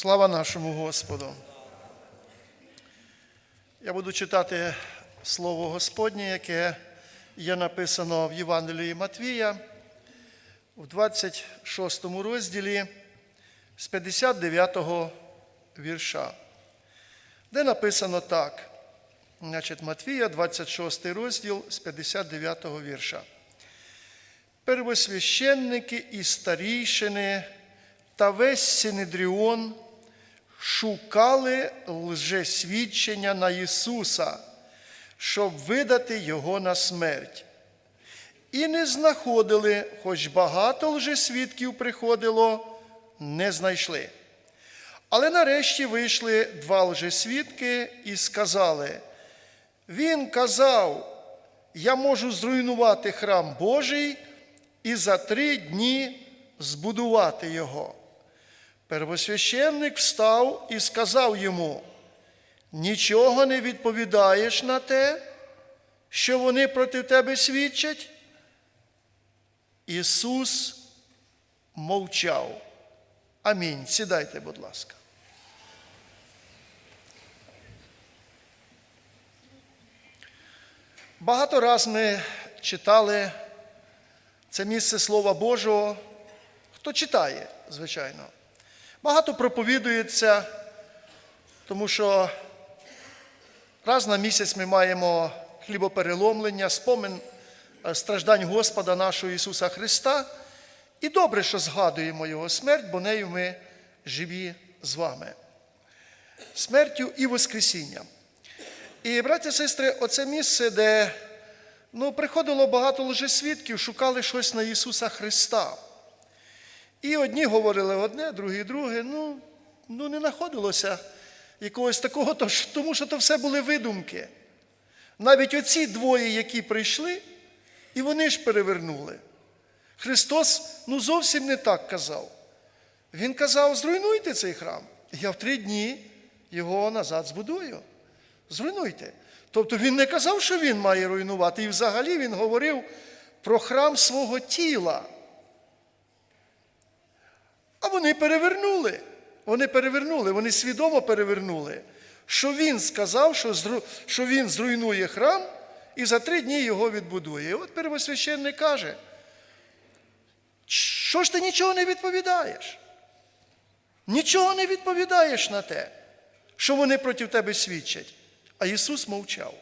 Слава нашому Господу. Я буду читати Слово Господнє, яке є написано в Євангелії Матвія у 26 розділі з 59 вірша, де написано так. Значить, Матвія, 26 розділ з 59 вірша. Первосвященники і старійшини та весь Синедріон шукали лжесвідчення на Ісуса, щоб видати Його на смерть. І не знаходили, хоч багато лжесвідків приходило, не знайшли. Але нарешті вийшли два лжесвідки і сказали: Він казав, я можу зруйнувати храм Божий і за три дні збудувати його. Первосвященник встав і сказав йому: нічого не відповідаєш на те, що вони проти тебе свідчать? Ісус мовчав. Амінь. Сідайте, будь ласка. Багато раз ми читали це місце Слова Божого. Хто читає, звичайно. Багато проповідується, тому що раз на місяць ми маємо хлібопереломлення, спомин е, страждань Господа нашого Ісуса Христа. І добре, що згадуємо Його смерть, бо нею ми живі з вами. Смертю і Воскресінням. І, браті сестри, оце місце, де ну, приходило багато лжесвідків, шукали щось на Ісуса Христа. І одні говорили одне, другі друге. Ну, ну не знаходилося якогось такого, тому що то все були видумки. Навіть оці двоє, які прийшли, і вони ж перевернули. Христос ну зовсім не так казав. Він казав: зруйнуйте цей храм. Я в три дні його назад збудую. Зруйнуйте. Тобто він не казав, що він має руйнувати. І взагалі він говорив про храм свого тіла. А вони перевернули. Вони перевернули, вони свідомо перевернули, що він сказав, що, зру... що він зруйнує храм і за три дні його відбудує. І от первосвященник каже, що ж ти нічого не відповідаєш? Нічого не відповідаєш на те, що вони проти тебе свідчать. А Ісус мовчав.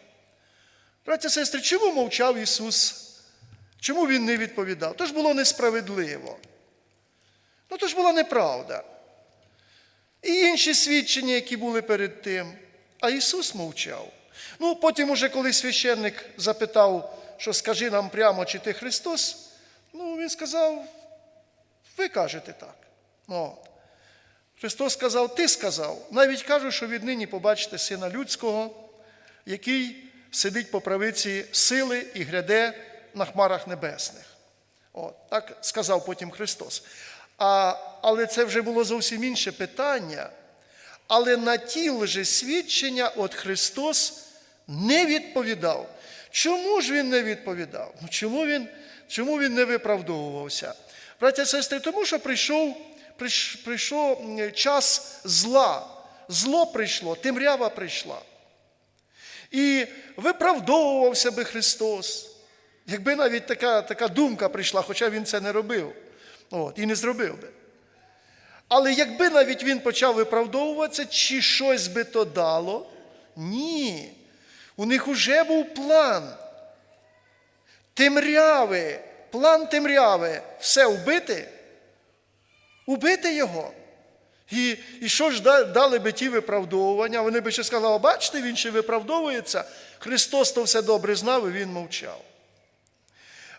Браття сестри, чому мовчав Ісус? Чому Він не відповідав? Тож було несправедливо. Ну то ж була неправда. І інші свідчення, які були перед тим. А Ісус мовчав. Ну, потім, уже, коли священник запитав, що скажи нам прямо, чи ти Христос, ну, Він сказав, ви кажете так. Ну. Христос сказав, ти сказав. Навіть кажу, що віднині побачите Сина Людського, який сидить по правиці сили і гряде на хмарах небесних. От, Так сказав потім Христос. А, Але це вже було зовсім інше питання. Але на ті лжесвідчення от Христос не відповідав. Чому ж Він не відповідав? Ну, Чому Він чому він не виправдовувався? Браття сестри, тому що прийшов, прийшов час зла. Зло прийшло, темрява прийшла. І виправдовувався би Христос. Якби навіть така така думка прийшла, хоча Він це не робив. От, І не зробив би. Але якби навіть він почав виправдовуватися, чи щось би то дало? Ні. У них уже був план. Темряви, план темряви, все вбити, убити його. І і що ж дали би ті виправдовування? Вони би ще сказали, бачите, він ще виправдовується. Христос то все добре знав, і він мовчав.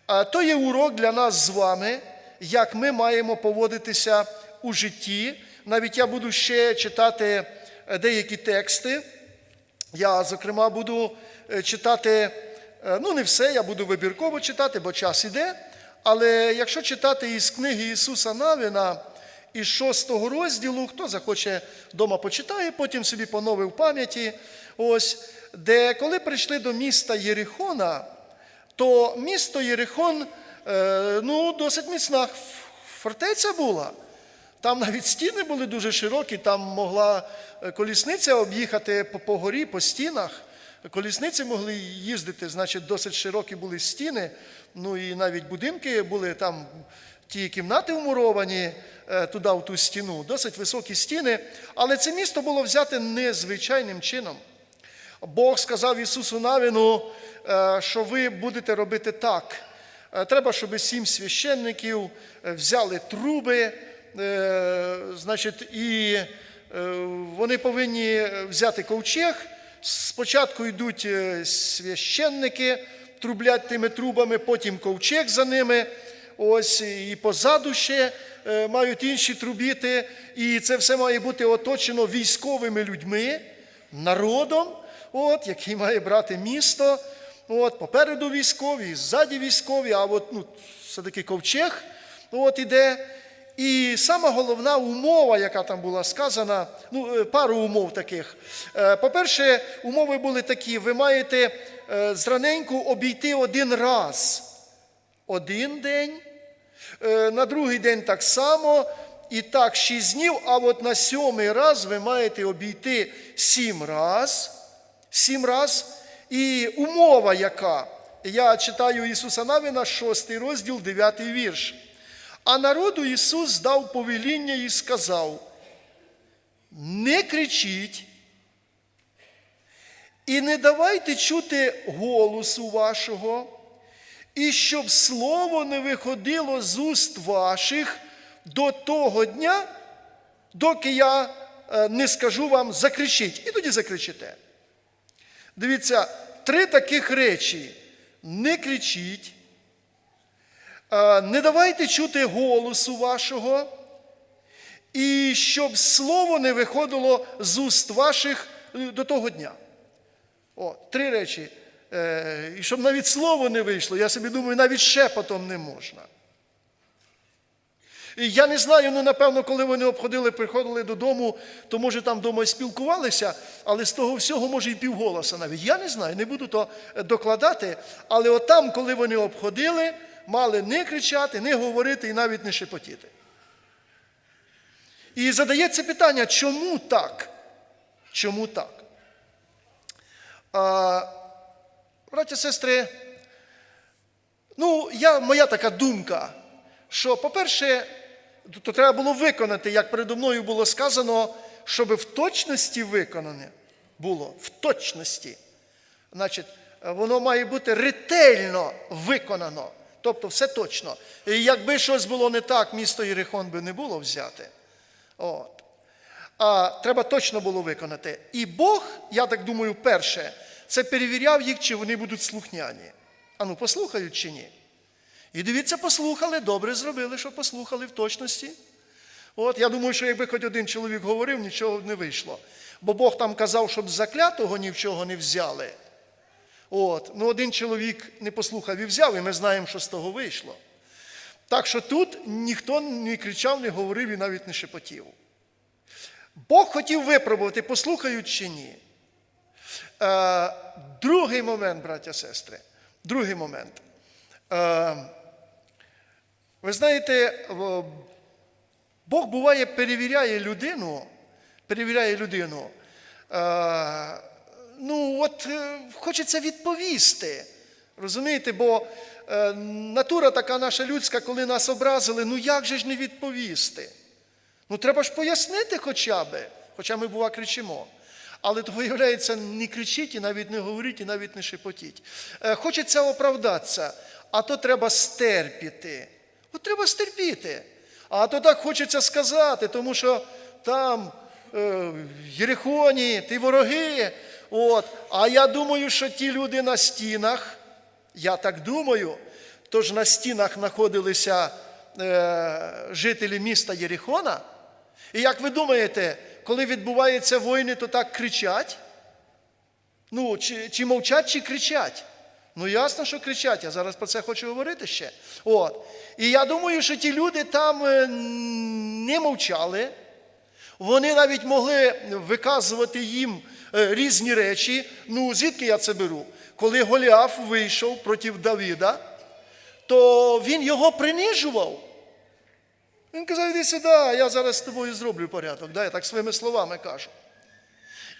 А то є урок для нас з вами як ми маємо поводитися у житті. Навіть я буду ще читати деякі тексти. Я, зокрема, буду читати, ну, не все, я буду вибірково читати, бо час іде. Але якщо читати із книги Ісуса Навіна, із шостого розділу, хто захоче вдома почитає, потім собі поновив пам'яті, ось, де коли прийшли до міста Єрихона, то місто Єрихон ну, досить міцна фортеця була. Там навіть стіни були дуже широкі, там могла е, колісниця об'їхати по, горі, по стінах. Колісниці могли їздити, значить, досить широкі були стіни. Ну і навіть будинки були там, ті кімнати вмуровані е, туди, в ту стіну, досить високі стіни. Але це місто було взяте незвичайним чином. Бог сказав Ісусу Навіну, е, що ви будете робити так. Е, Треба, щоб сім священників е, взяли труби, е, значить, і вони повинні взяти ковчег. Спочатку йдуть священники, трублять тими трубами, потім ковчег за ними. Ось і позаду ще мають інші трубіти. І це все має бути оточено військовими людьми, народом, от, який має брати місто. От, попереду військові, ззаді військові, а от ну, все-таки ковчег от, іде. І сама головна умова, яка там була сказана, ну, е, пару умов таких. Е, По-перше, умови були такі: ви маєте е, зраненьку обійти один раз один день, на другий день так само, і так шість днів, а от на сьомий раз ви маєте обійти сім раз. Сім раз. І умова яка? Я читаю Ісуса Навіна, 6 розділ, 9 вірш. А народу Ісус дав повеління і сказав: не кричіть і не давайте чути голосу вашого, і щоб слово не виходило з уст ваших до того дня, доки я е, не скажу вам закричіть. І тоді закричите. Дивіться, три таких речі: не кричіть, е, не давайте чути голосу вашого, і щоб слово не виходило з уст ваших е, до того дня. О, три речі. Е, І щоб навіть слово не вийшло, я собі думаю, навіть шепотом не можна. І я не знаю, ну напевно, коли вони обходили, приходили додому, то може там вдома і спілкувалися, але з того всього може і півголоса навіть. Я не знаю, не буду то е, докладати. Але отам, коли вони обходили, мали не кричати, не говорити і навіть не шепотіти. І задається питання, чому так? Чому так? А, Браття, сестри, ну, я, моя така думка, що, по-перше, то, треба було виконати, як передо мною було сказано, щоб в точності виконане було, в точності. Значить, воно має бути ретельно виконано. Тобто все точно. І якби щось було не так, місто Єрихон би не було взяте. От. А треба точно було виконати. І Бог, я так думаю, перше, це перевіряв їх, чи вони будуть слухняні. Ану, послухають чи ні. І дивіться, послухали, добре зробили, що послухали в точності. От, я думаю, що якби хоч один чоловік говорив, нічого б не вийшло. Бо Бог там казав, щоб заклятого ні в чого не взяли. От, ну один чоловік не послухав і взяв, і ми знаємо, що з того вийшло. Так що тут ніхто не кричав, не говорив і навіть не шепотів. Бог хотів випробувати, послухають чи ні. Е, другий момент, браття сестри. Другий момент. Е, ви знаєте, Бог буває перевіряє людину, перевіряє людину. Е, ну, от е, хочеться відповісти. Розумієте, бо е, натура така наша людська, коли нас образили, ну як же ж не відповісти? Ну, треба ж пояснити хоча б, хоча ми, бува, кричимо. Але то, виявляється, не кричіть і навіть не говоріть, і навіть не шепотіть. Хочеться оправдатися, а то треба стерпіти. От треба стерпіти. А то так хочеться сказати, тому що там е, Єрихоні, ті вороги. От. А я думаю, що ті люди на стінах, я так думаю, тож на стінах знаходилися е, жителі міста Єрихона. І як ви думаєте, коли відбуваються війни, то так кричать? Ну, чи, чи мовчать, чи кричать? Ну, ясно, що кричать. Я зараз про це хочу говорити ще. От. І я думаю, що ті люди там е, не мовчали. Вони навіть могли виказувати їм е, різні речі. Ну, звідки я це беру? Коли Голіаф вийшов проти Давіда, то він його принижував. Він казав, іди сюди, я зараз з тобою зроблю порядок. Да, я так своїми словами кажу.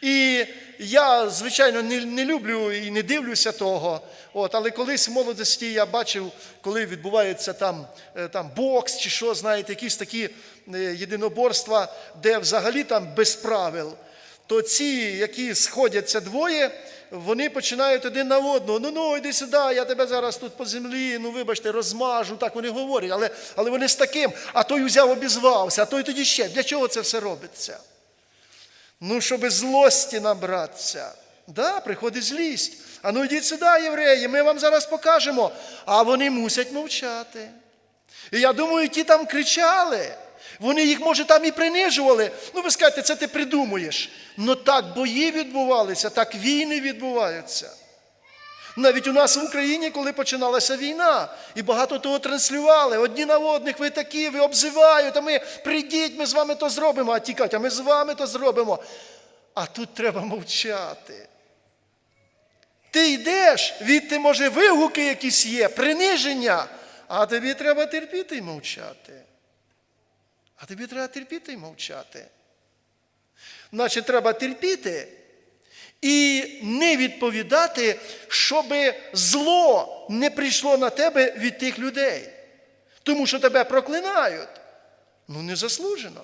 І я, звичайно, не, не люблю і не дивлюся того. От, але колись в молодості я бачив, коли відбувається там, е, там бокс чи що, знаєте, якісь такі е, єдиноборства, де взагалі там без правил, то ці, які сходяться двоє, вони починають один на одного. Ну ну, йди сюди, я тебе зараз тут по землі, ну вибачте, розмажу. Так вони говорять, але, але вони з таким, а той взяв, обізвався, а той тоді ще. Для чого це все робиться? Ну, щоб злості набратися. Да, приходить злість. А ну йдіть сюди, євреї, ми вам зараз покажемо. А вони мусять мовчати. І я думаю, ті там кричали. Вони їх, може, там і принижували. Ну, ви скажете, це ти придумуєш. Ну так бої відбувалися, так війни відбуваються. Навіть у нас в Україні, коли починалася війна, і багато того транслювали, одні на одних, ви такі, ви обзивають, а ми прийдіть, ми з вами то зробимо, а ті кажуть, а ми з вами то зробимо. А тут треба мовчати. Ти йдеш, відти, може, вигуки якісь є, приниження, а тобі треба терпіти й мовчати. А тобі треба терпіти й мовчати. Значить, треба терпіти і не відповідати, щоб зло не прийшло на тебе від тих людей. Тому що тебе проклинають. Ну, незаслужено.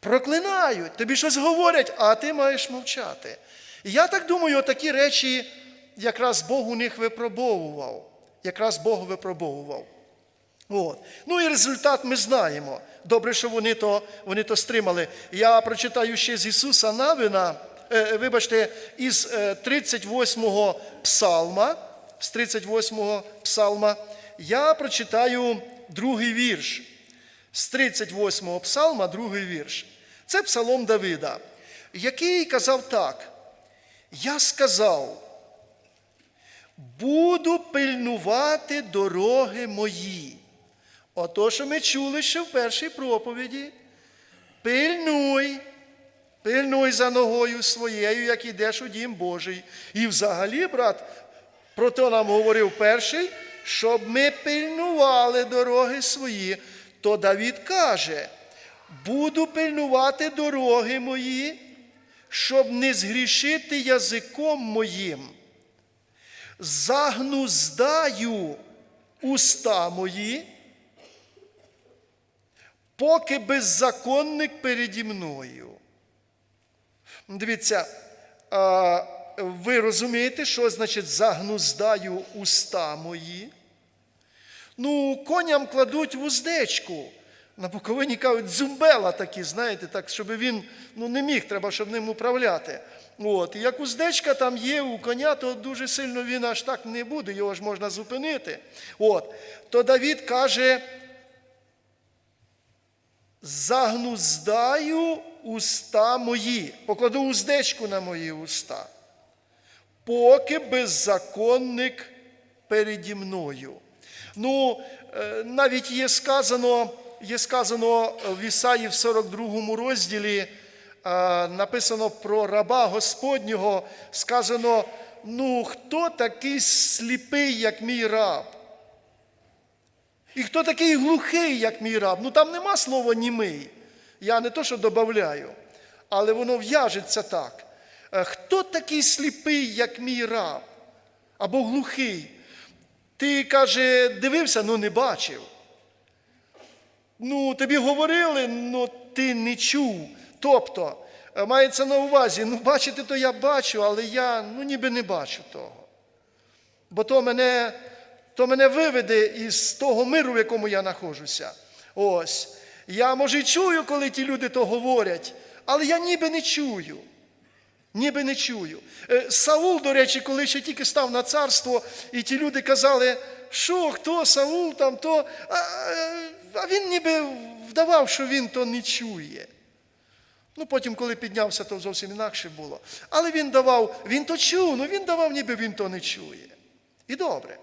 Проклинають, тобі щось говорять, а ти маєш мовчати. Я так думаю, такі речі якраз Бог у них випробовував. Якраз Бог випробовував. От. Ну і результат ми знаємо. Добре, що вони то, вони то стримали. Я прочитаю ще з Ісуса Навина, вибачте, із е, 38-го псалма, з 38-го псалма, я прочитаю другий вірш. З 38-го псалма, другий вірш. Це псалом Давида, який казав так: Я сказав, буду пильнувати дороги мої. Ото, що ми чули ще в першій проповіді. Пильнуй, пильнуй за ногою своєю, як ідеш у дім Божий. І взагалі, брат, про то нам говорив перший, щоб ми пильнували дороги свої. То Давід каже: буду пильнувати дороги мої, щоб не згрішити язиком моїм. Загнуздаю уста мої поки беззаконник переді мною. Дивіться, ви розумієте, що значить загнуздаю уста мої? Ну, коням кладуть вуздечку. На Буковині кажуть, дзумбела такі, знаєте, так, щоб він ну, не міг, треба, щоб ним управляти. От. І як уздечка там є у коня, то дуже сильно він аж так не буде, його ж можна зупинити. От. То Давід каже, загнуздаю уста мої, покладу уздечку на мої уста, поки беззаконник переді мною. Ну, е, навіть є сказано, є сказано в Ісаї в 42 розділі, е, написано про раба Господнього, сказано, ну, хто такий сліпий, як мій раб? І хто такий глухий, як мій раб? Ну там нема слова німий. Я не то, що додаю, але воно в'яжеться так. Е, Хто такий сліпий, як мій раб? Або глухий? Ти, каже, дивився, ну не бачив. Ну, тобі говорили, ну ти не чув. Тобто, е, мається на увазі, ну бачити, то я бачу, але я ну, ніби не бачу того. Бо то мене то мене виведе із того миру, в якому я знаходжуся. Ось. Я, може, й чую, коли ті люди то говорять, але я ніби не чую. Ніби не чую. Е, Саул, до речі, коли ще тільки став на царство, і ті люди казали, що, хто Саул там, то. А, а він ніби вдавав, що він то не чує. Ну, потім, коли піднявся, то зовсім інакше було. Але він давав, він то чув, ну він давав, ніби він то не чує. І добре.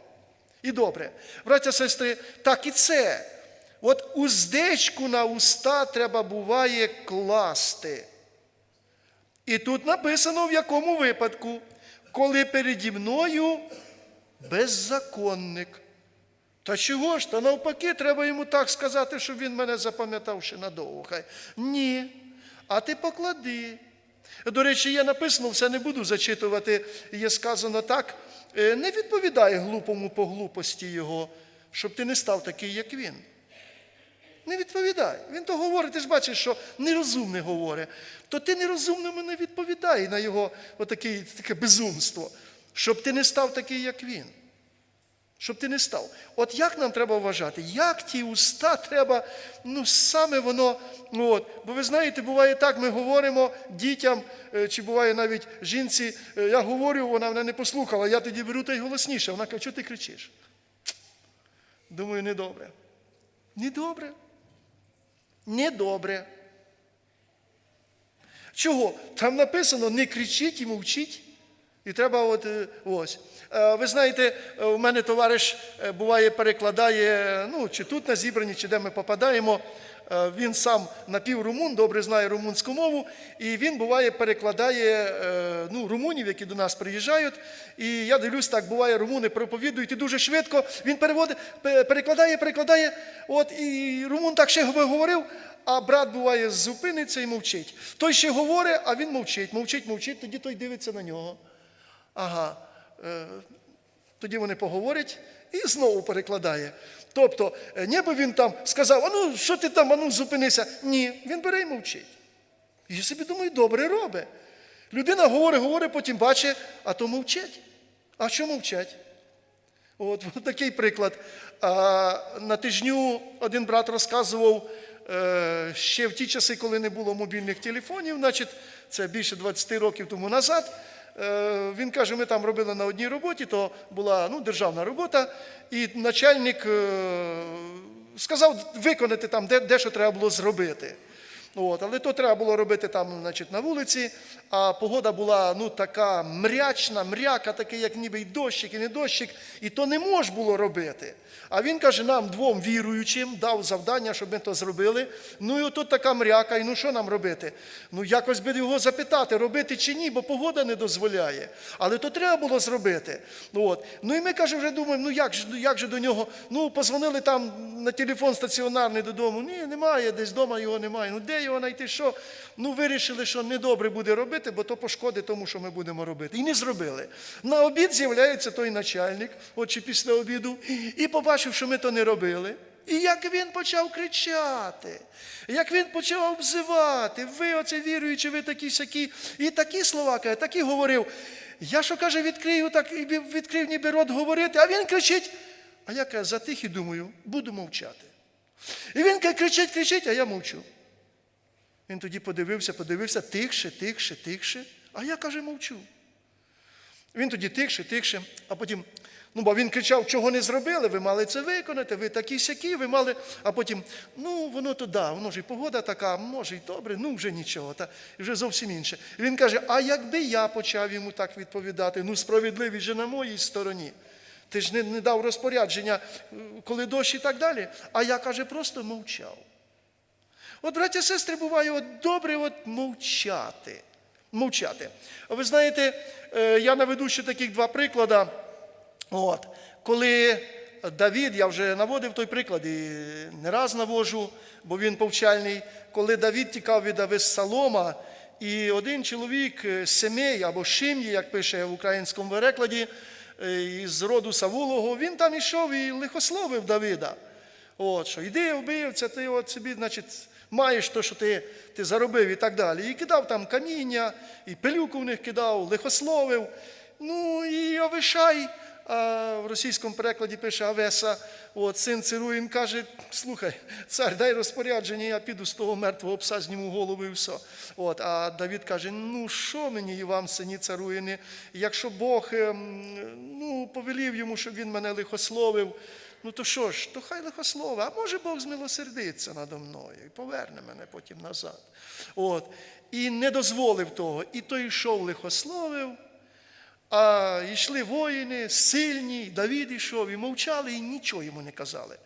І добре. Браття, сестри, так і це. От уздечку на уста треба буває класти. І тут написано, в якому випадку, коли переді мною беззаконник. Та чого ж? Та навпаки, треба йому так сказати, щоб він мене запам'ятав ще надовго. Хай. Ні. А ти поклади. До речі, є написано, все не буду зачитувати, є сказано так. е, Не відповідай глупому по глупості його, щоб ти не став такий, як він. Не відповідай. Він то говорить, ти ж бачиш, що нерозумний говорить. То ти нерозумному не відповідай на його отаке, таке безумство, щоб ти не став такий, як він. Щоб ти не став. От як нам треба вважати? Як ті уста треба, ну саме воно. Ну, от. Бо ви знаєте, буває так, ми говоримо дітям, е, чи буває навіть жінці, е, я говорю, вона мене не послухала, я тоді беру та й голосніше. Вона каже, чого ти кричиш? Думаю, недобре. Недобре. Недобре. Чого? Там написано не кричіть і мовчіть. І треба от е, ось. Е, Ви знаєте, е, у мене товариш е, буває перекладає, ну, чи тут на зібранні, чи де ми попадаємо. Е, Він сам напіврумун, добре знає румунську мову, і він буває перекладає е, ну, румунів, які до нас приїжджають. І я дивлюсь, так буває, румуни проповідують і дуже швидко. Він переводить, перекладає, перекладає. От і румун так ще говорив, а брат буває зупиниться і мовчить. Той ще говорить, а він мовчить, мовчить, мовчить, тоді той дивиться на нього. Ага. Тоді вони поговорять і знову перекладає. Тобто, е, ніби він там сказав, а ну що ти там, а ну зупинися. Ні, він бере і мовчить. І собі думаю, добре робить. Людина говорить, говорить, потім бачить, а то мовчать. А що мовчать? От, от такий приклад. А, на тижню один брат розказував е, ще в ті часи, коли не було мобільних телефонів, значить, це більше 20 років тому назад. Е, він каже, ми там робили на одній роботі, то була ну, державна робота, і начальник е, сказав виконати там, де, де що треба було зробити. От, але то треба було робити там, значить, на вулиці, а погода була ну, така мрячна, мряка, такий, як ніби й дощик, і не дощик, і то не мож було робити. А він каже, нам двом віруючим дав завдання, щоб ми то зробили. Ну і отут така мряка, і ну що нам робити? Ну якось би його запитати, робити чи ні, бо погода не дозволяє. Але то треба було зробити. Ну, от. ну і ми каже, вже думаємо, ну як же, як же до нього? Ну, позвонили там на телефон стаціонарний додому. Ні, немає, десь вдома його немає. Ну де його знайти? Що? Ну, вирішили, що недобре буде робити, бо то пошкодить тому, що ми будемо робити. І не зробили. На обід з'являється той начальник, от після обіду, і побачив, що ми то не робили. І як він почав кричати, як він почав обзивати, ви оце віруючи, ви такі сякі, і такі слова каже, такі говорив. Я що каже, відкрию, так і відкрив ніби рот говорити, а він кричить. А я каже, затих і думаю, буду мовчати. І він каже, кричить, кричить, а я мовчу. Він тоді подивився, подивився, тихше, тихше, тихше, а я каже, мовчу. Він тоді тихше, тихше, а потім, ну, бо він кричав, чого не зробили, ви мали це виконати, ви такі сякі, ви мали, а потім, ну, воно то да, воно ж і погода така, може й добре, ну вже нічого, та вже зовсім інше. І він каже: а якби я почав йому так відповідати, ну справедливість же на моїй стороні. Ти ж не, не дав розпорядження, коли дощ і так далі. А я каже, просто мовчав. От, браття, сестри, буває от добре от мовчати. Мовчати. Ви знаєте, е, я наведу ще таких два приклади. От, коли Давід, я вже наводив той приклад і не раз навожу, бо він повчальний, коли Давід тікав від Авессалома, і один чоловік е, Семей або Шим'ї, як пише в українському перекладі, е, із роду Савулого, він там ішов і лихословив Давида. От, що йди, вбивця, ти от собі, значить, маєш те, що ти, ти заробив і так далі. І кидав там каміння, і пилюку в них кидав, лихословив. Ну і Овишай, а в російському перекладі пише Авеса, от, син цару, він каже, слухай, цар, дай розпорядження, я піду з того мертвого пса, зніму голову і все. От, а Давід каже, ну що мені і вам, сині царуїни, якщо Бог ем, ну, повелів йому, щоб він мене лихословив, Ну то що ж, то хай лихослови, а може Бог змилосердиться надо мною і поверне мене потім назад. От. І не дозволив того. І той йшов лихословив, а йшли воїни, сильні, Давід йшов, і мовчали, і нічого йому не казали.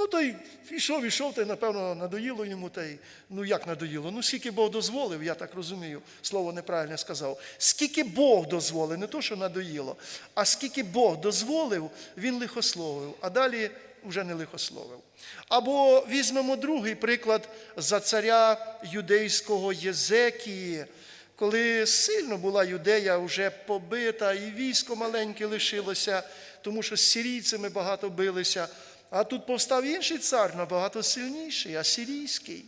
Ну, той йшов, йшов, та й, напевно, надоїло йому, та й, ну як надоїло? Ну, скільки Бог дозволив, я так розумію, слово неправильно сказав. Скільки Бог дозволив, не то, що надоїло, а скільки Бог дозволив, він лихословив. А далі вже не лихословив. Або візьмемо другий приклад за царя юдейського Єзекії, коли сильно була юдея вже побита, і військо маленьке лишилося, тому що з сирійцями багато билися. А тут повстав інший цар, набагато сильніший, асирійський.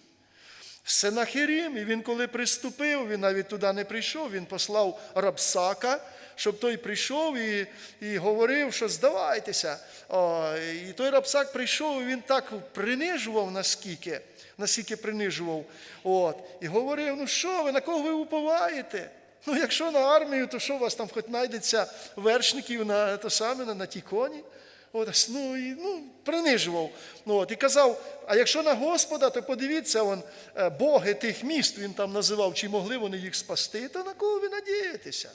Сенахерим, і він, коли приступив, він навіть туди не прийшов, він послав Рабсака, щоб той прийшов і, і говорив, що здавайтеся. О, і той Рабсак прийшов, і він так принижував наскільки, наскільки принижував. От, і говорив: ну що ви, на кого ви уповаєте? Ну, якщо на армію, то що у вас там хоч знайдеться вершників на то саме, на, на ті коні? От, ну, і, ну, принижував. Ну, от, і казав, а якщо на Господа, то подивіться, он, е, боги тих міст, він там називав, чи могли вони їх спасти, то на кого ви надієтеся?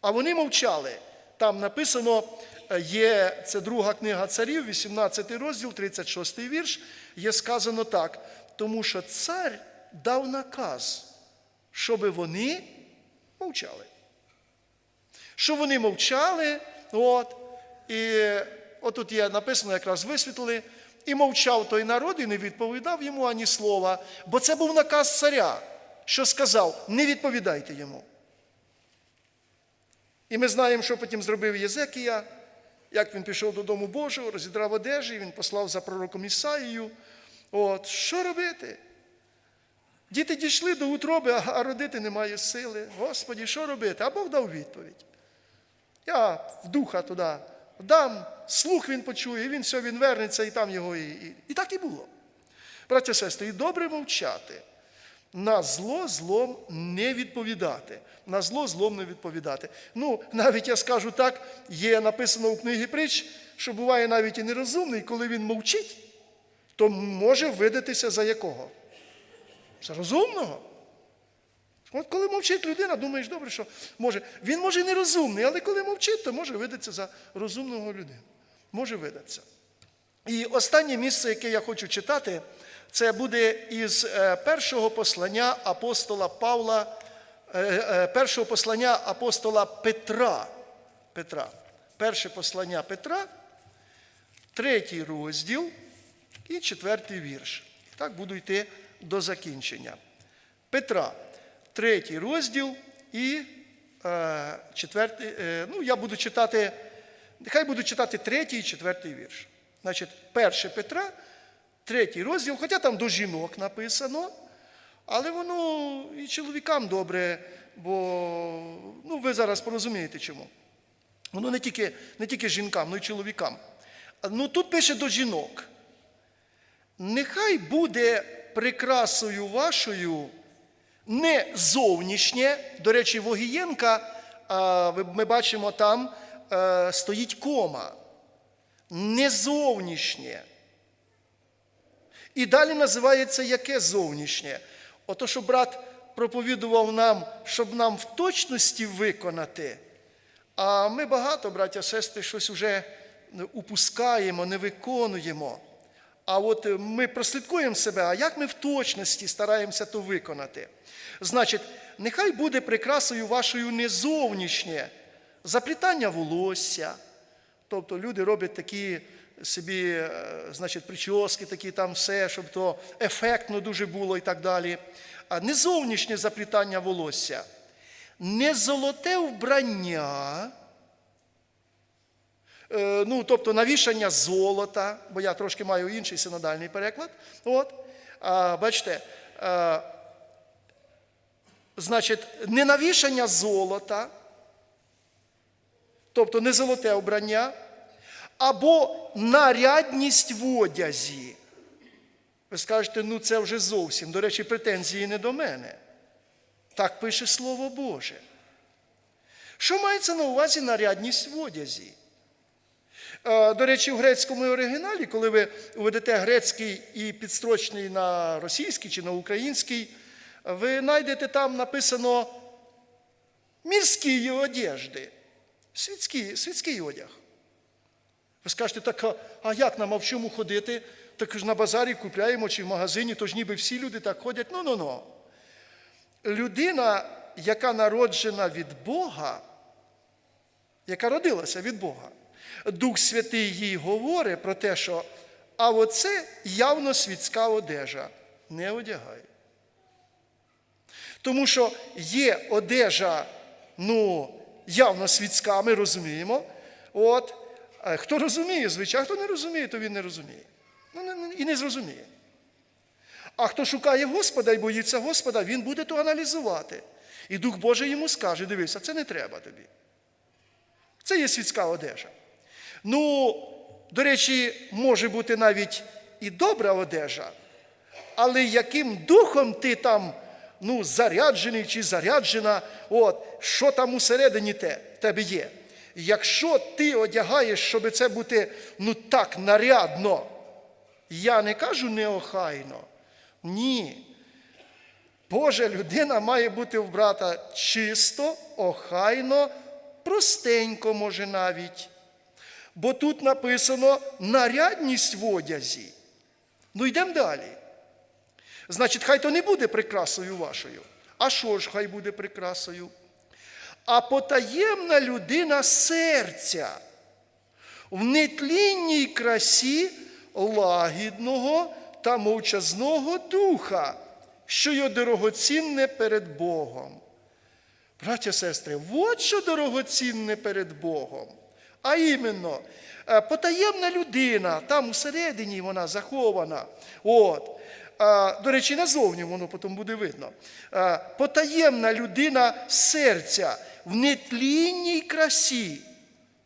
А вони мовчали. Там написано, е, є це друга книга царів, 18 розділ, 36 вірш, є сказано так, тому що цар дав наказ, щоб вони мовчали. Щоб вони мовчали, от, і отут є написано, якраз висвітлили, і мовчав той народ, і не відповідав йому ані слова, бо це був наказ царя, що сказав: не відповідайте йому. І ми знаємо, що потім зробив Єзекія, як він пішов додому Божого, розідрав одежі, він послав за пророком Ісаїю. От, що робити? Діти дійшли до утроби, а- родити немає сили. Господі, що робити? А Бог дав відповідь. Я в духа туди дам, слух він почує, і він все, він вернеться, і там його. І, і, і так і було. Браття сестри, і добре мовчати. На зло злом не відповідати. На зло злом не відповідати. Ну, навіть я скажу так, є написано у книгі притч, що буває навіть і нерозумний, коли він мовчить, то може видатися за якого? За розумного. От коли мовчить людина, думаєш, добре, що може. Він може і нерозумний, але коли мовчить, то може видатися за розумного людину. Може видатися. І останнє місце, яке я хочу читати, це буде із е, першого послання апостола Павла, е, е, першого послання апостола Петра. Петра. Перше послання Петра, третій розділ і четвертий вірш. Так буду йти до закінчення. Петра, третій розділ і е, четвертий. Е, ну, я буду читати, нехай буду читати третій і четвертий вірш. Значить, перше Петра, третій розділ, хоча там до жінок написано, але воно і чоловікам добре, бо ну, ви зараз порозумієте чому. Воно не тільки, не тільки жінкам, але й чоловікам. Ну тут пише до жінок. Нехай буде прикрасою вашою не зовнішнє. До речі, Вогієнка, ми бачимо, там е, стоїть кома. Не зовнішнє. І далі називається яке зовнішнє? Ото, що брат проповідував нам, щоб нам в точності виконати. А ми багато, браття, сестри, щось вже упускаємо, не виконуємо. А от ми прослідкуємо себе, а як ми в точності стараємося то виконати? Значить, нехай буде прикрасою вашою не зовнішнє заплітання волосся. Тобто люди роблять такі собі, е, значить, прически, такі там все, щоб то ефектно дуже було і так далі. А не зовнішнє заплітання волосся, не золоте вбрання, е, ну, тобто навішання золота, бо я трошки маю інший синодальний переклад. От, а, бачите, а, значить, не навішання золота, тобто не золоте обрання, або нарядність в одязі. Ви скажете, ну це вже зовсім. До речі, претензії не до мене. Так пише Слово Боже. Що мається на увазі нарядність в одязі? Е, До речі, в грецькому оригіналі, коли ви введете грецький і підстрочний на російський чи на український, ви знайдете там написано мірські одежди, світський, світський одяг. Ви скажете, так, а як нам а в чому ходити? Так ж на базарі купляємо чи в магазині, то ж ніби всі люди так ходять. Ну, ну, ну. Людина, яка народжена від Бога, яка родилася від Бога, Дух Святий їй говорить про те, що а оце явно світська одежа. Не одягай. Тому що є одежа, ну, явно світська, ми розуміємо. От. Хто розуміє, звичайно, хто не розуміє, то він не розуміє. Ну, і не зрозуміє. А хто шукає Господа і боїться Господа, він буде то аналізувати. І Дух Божий йому скаже: дивися, це не треба тобі. Це є світська одежа. Ну, до речі, може бути навіть і добра одежа, але яким духом ти там ну, заряджений чи заряджена, от, що там усередині те, тебе є. Якщо ти одягаєш, щоб це бути ну так нарядно, я не кажу неохайно. Ні. Божа людина має бути вбрата чисто, охайно, простенько, може навіть. Бо тут написано нарядність в одязі. Ну йдемо далі. Значить, хай то не буде прикрасою вашою. А що ж хай буде прикрасою? А потаємна людина серця в нетлінній красі лагідного та мовчазного духа, що є дорогоцінне перед Богом. Браття, сестри, от що дорогоцінне перед Богом. А іменно, е, потаємна людина, там усередині вона захована. От. До речі, назовні воно потім буде видно. Потаємна людина серця в нетлінній красі.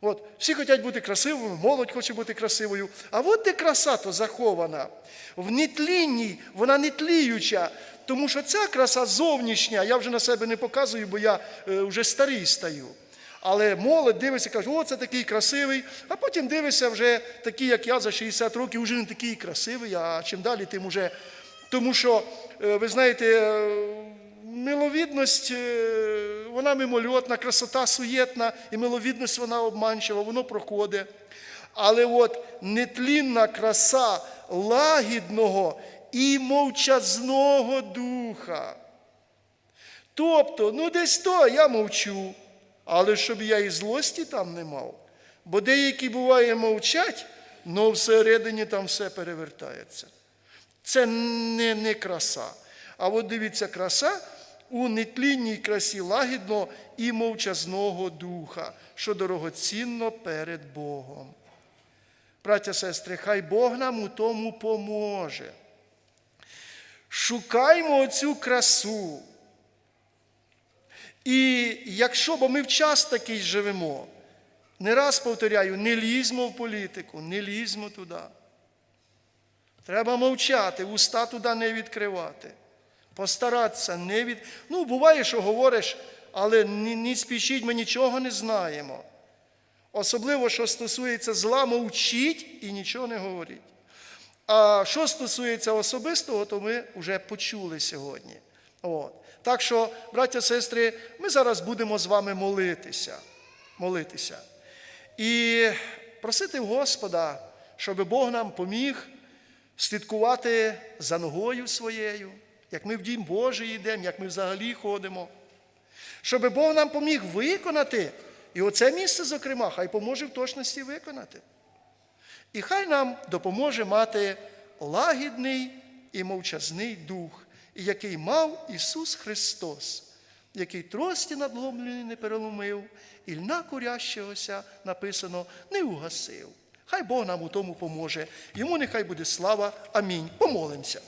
От, всі хочуть бути красивими, молодь хоче бути красивою. А от де краса то захована. В нетлінній, вона не тліюча, тому що ця краса зовнішня, я вже на себе не показую, бо я е, вже старий стаю. Але молодь дивиться, каже, о, це такий красивий, а потім дивишся вже такий, як я за 60 років, вже не такий красивий, а чим далі, тим уже. Тому що, е, ви знаєте, е, миловідність, е, вона мимольотна, красота суєтна, і миловідність вона обманчива, воно проходить. Але от нетлінна краса лагідного і мовчазного духа. Тобто, ну десь то я мовчу, але щоб я і злості там не мав. Бо деякі буває мовчать, але всередині там все перевертається. Це не, не краса. А от дивіться, краса у нетлінній красі лагідного і мовчазного духа, що дорогоцінно перед Богом. Браття, сестри, хай Бог нам у тому поможе. Шукаймо оцю красу. І якщо, бо ми в час такий живемо, не раз повторяю, не лізьмо в політику, не лізьмо туди. Треба мовчати, уста туди не відкривати. Постаратися не від. Ну, буває, що говориш, але не, не спішіть, ми нічого не знаємо. Особливо, що стосується зла, мовчіть і нічого не говоріть. А що стосується особистого, то ми вже почули сьогодні. От. Так що, браття, сестри, ми зараз будемо з вами молитися. молитися. І просити Господа, щоб Бог нам поміг слідкувати за ногою своєю, як ми в Дім Божий йдемо, як ми взагалі ходимо. Щоб Бог нам поміг виконати, і оце місце, зокрема, хай поможе в точності виконати. І хай нам допоможе мати лагідний і мовчазний дух, який мав Ісус Христос, який трості надломлений не переломив, і льна курящогося написано не угасив. Хай Бог нам у тому поможе. Йому нехай буде слава. Амінь. Помолимося.